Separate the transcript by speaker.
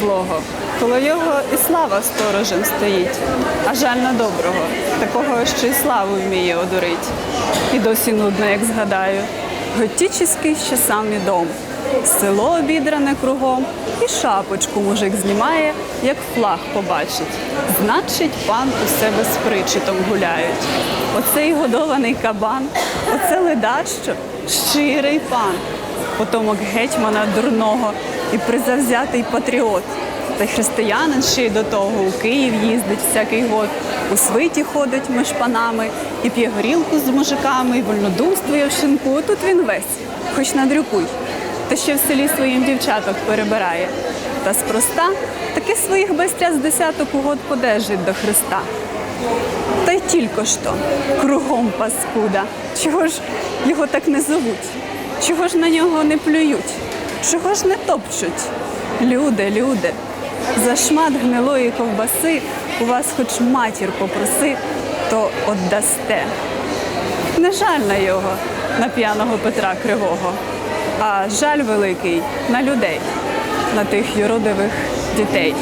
Speaker 1: злого, коло його і слава сторожем стоїть, а жаль на доброго, такого, що й славу вміє одурить. І досі нудно, як згадаю. Готічний ще самий дом, село обідране кругом, і шапочку мужик знімає, як флаг побачить. Значить, пан у себе з причитом гуляють. Оцей годований кабан, оце ледащо, щирий пан потомок гетьмана дурного і призавзятий патріот. Та християнин ще й до того у Київ їздить всякий год, у свиті ходить між панами і п'є горілку з мужиками, і вольнодумствує в шинку. Тут він весь, хоч надрюкуй. Та ще в селі своїм дівчаток перебирає. Та спроста таки своїх безтря з десяток угод подержить до Христа. Та й тільки що, кругом паскуда. Чого ж його так не зовуть? Чого ж на нього не плюють? Чого ж не топчуть? Люди, люди, за шмат гнилої ковбаси у вас хоч матір попроси, то отдасте. Не жаль на його, на п'яного Петра Кривого, а жаль великий на людей, на тих юродивих дітей.